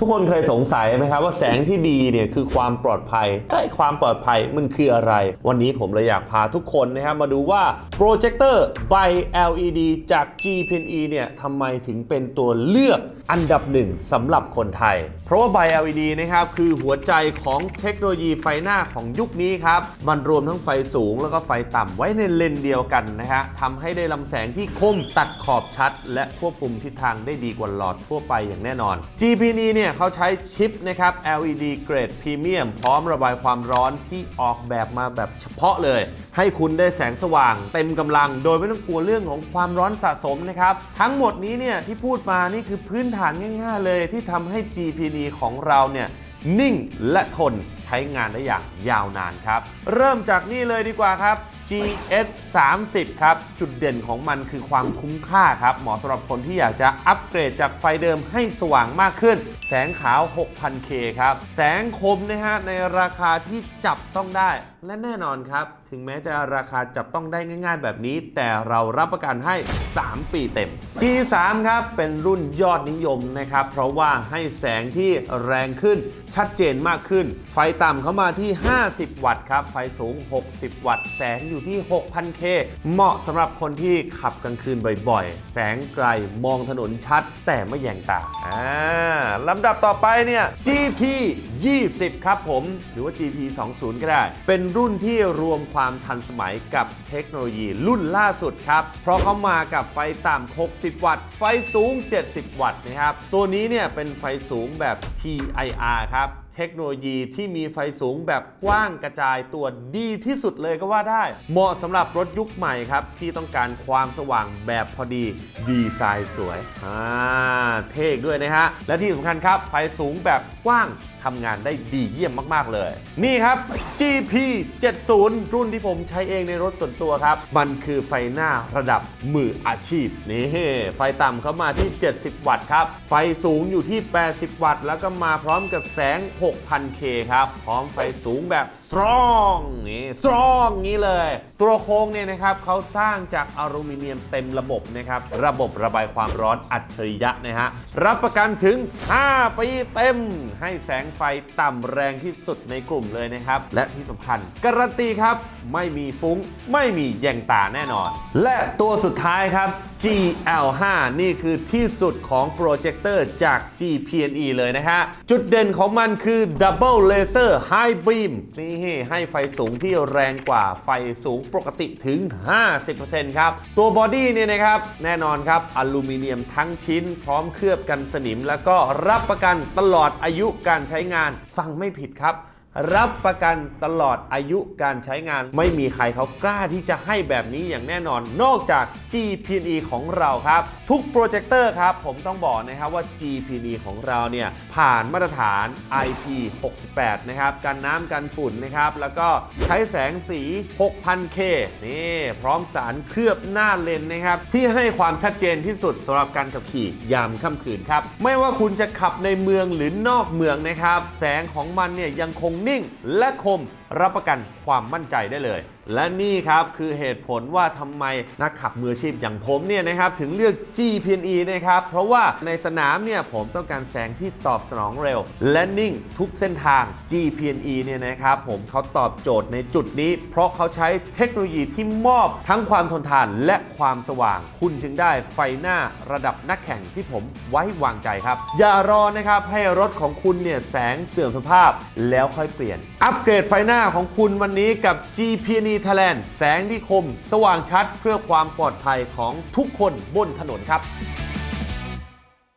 ทุกคนเคยสงสัยไหมครับว่าแสงที่ดีเนี่ยคือความปลอดภัยไอ้ยความปลอดภัยมันคืออะไร วันนี้ผมเลยอยากพาทุกคนนะครับมาดูว่าโปรเจคเตอร์ by LED จาก GPNE เนี่ยทำไมถึงเป็นตัวเลือกอันดับหนึ่งสำหรับคนไทย เพราะว่า by LED นะครับคือหัวใจของเทคโนโลยีไฟหน้าของยุคนี้ครับ มันรวมทั้งไฟสูงแล้วก็ไฟต่ำไว้ในเลนเดียวกันนะฮะทำให้ได้ลำแสงที่คมตัดขอบชัด และควบคุมทิศทางได้ดีกว่าหลอดทั่วไปอย่างแน่นอน GPNE เนี่ยเขาใช้ชิปนะครับ LED เกรดพรีเมียมพร้อมระบายความร้อนที่ออกแบบมาแบบเฉพาะเลย ให้คุณได้แสงสว่างเต็มกำลัง โดยไม่ต้องกลัวเรื่องของความร้อนสะสมนะครับ ทั้งหมดนี้เนี่ยที่พูดมานี่คือพื้นฐานง่าย ๆ เลยที่ทำให้ GPNE ของเราเนี่ยนิ่งและทนใช้งานได้อย่างยาวนานครับ เริ่มจากนี่เลยดีกว่าครับ GS 30ครับ จุดเด่นของมันคือความคุ้มค่าครับ เหมาะสำหรับคนที่อยากจะอัปเกรดจากไฟเดิมให้สว่างมากขึ้น แสงขาว 6,000K ครับ แสงคมนะฮะในราคาที่จับต้องได้ และแน่นอนครับ ถึงแม้จะราคาจับต้องได้ง่าย ๆ แบบนี้ แต่เรารับประกันให้ 3 ปีเต็ม G3 ครับ เป็นรุ่นยอดนิยมนะครับ เพราะว่าให้แสงที่แรงขึ้น ชัดเจนมากขึ้น ไฟต่ำเข้ามาที่ 50 วัตต์ครับ ไฟสูง 60 วัตต์ แสงอยูู่่ที่ 6,000K เหมาะสำหรับคนที่ขับกลางคืนบ่อยๆ แสงไกลมองถนนชัด แต่ไม่แยงตาอ่าลำดับต่อไปเนี่ย GT 20 ครับผม หรือว่า GT 20 ก็ได้ เป็นรุ่นที่รวมความทันสมัยกับเทคโนโลยีรุ่นล่าสุดครับ เพราะเขามากับไฟต่ำ 60 วัตต์ ไฟสูง 70 วัตต์นะครับ ตัวนี้เนี่ยเป็นไฟสูงแบบ TIR ครับ เทคโนโลยีที่มีไฟสูงแบบกว้างกระจายตัวดีที่สุดเลยก็ว่าได้ เหมาะสำหรับรถยุคใหม่ครับ ที่ต้องการความสว่างแบบพอดี ดีไซน์สวยอ่าเท่ด้วยนะฮะ และที่สำคัญครับ ไฟสูงแบบกว้าง ทำงานได้ดีเยี่ยมมากๆเลย นี่ครับ GP 70รุ่นที่ผมใช้เองในรถส่วนตัวครับ มันคือไฟหน้าระดับมืออาชีพนี่ไฟต่ำเข้ามาที่ 70 วัตต์ครับ ไฟสูงอยู่ที่ 80 วัตต์ แล้วก็มาพร้อมกับแสง 6,000K ครับ พร้อมไฟสูงแบบ strong นี่ strong นี้เลย ตัวโค้งเนี่ยนะครับเขาสร้างจากอลูมิเนียมเต็มระบบนะครับ ระบบระบายความร้อนอัจฉริยะนะฮะ รับประกันถึง 5 ปีเต็ม ให้แสงไฟต่ำแรงที่สุดในกลุ่มเลยนะครับ และที่สำคัญการันตีครับ ไม่มีฟุ้ง ไม่มีแยงตาแน่นอน และตัวสุดท้ายครับ GL5 นี่คือที่สุดของโปรเจคเตอร์จาก GPNE เลยนะฮะ จุดเด่นของมันคือ Double Laser High Beam นี่ให้ไฟสูงที่แรงกว่าไฟสูงปกติถึง 50%ครับ ตัวบอดี้เนี่ยนะครับ แน่นอนครับอลูมิเนียมทั้งชิ้น พร้อมเคลือบกันสนิม แล้วก็รับประกันตลอดอายุการใช้งานฟังไม่ผิดครับ รับประกันตลอดอายุการใช้งาน ไม่มีใครเขากล้าที่จะให้แบบนี้อย่างแน่นอน นอกจาก GPE ของเราครับ ทุกโปรเจคเตอร์ครับ ผมต้องบอกนะครับว่า GPE ของเราเนี่ย ผ่านมาตรฐาน IP68 นะครับกันน้ำกันฝุ่นนะครับ แล้วก็ใช้แสงสี 6,000K นี่พร้อมสารเคลือบหน้าเลนส์นะครับ ที่ให้ความชัดเจนที่สุดสำหรับการขับขี่ยามค่ำคืนครับไม่ว่าคุณจะขับในเมืองหรือนอกเมืองนะครับแสงของมันเนี่ยยังคงนิ่ง และคม รับประกันความมั่นใจได้เลย และนี่ครับคือเหตุผลว่าทำไมนักขับมืออาชีพอย่างผมเนี่ยนะครับถึงเลือก GPNE นะครับ เพราะว่าในสนามเนี่ยผมต้องการแสงที่ตอบสนองเร็ว และนิ่งทุกเส้นทาง GPNE เนี่ยนะครับผมเขาตอบโจทย์ในจุดนี้ เพราะเขาใช้เทคโนโลยีที่มอบทั้งความทนทานและความสว่าง คุณจึงได้ไฟหน้าระดับนักแข่งที่ผมไว้วางใจครับ อย่ารอนะครับให้รถของคุณเนี่ยแสงเสื่อมสภาพแล้วค่อยเปลี่ยน อัปเกรดไฟหน้าของคุณวันนี้กับ GPNE Thailand แสงที่คม สว่างชัดเพื่อความปลอดภัยของทุกคนบนถนนครับ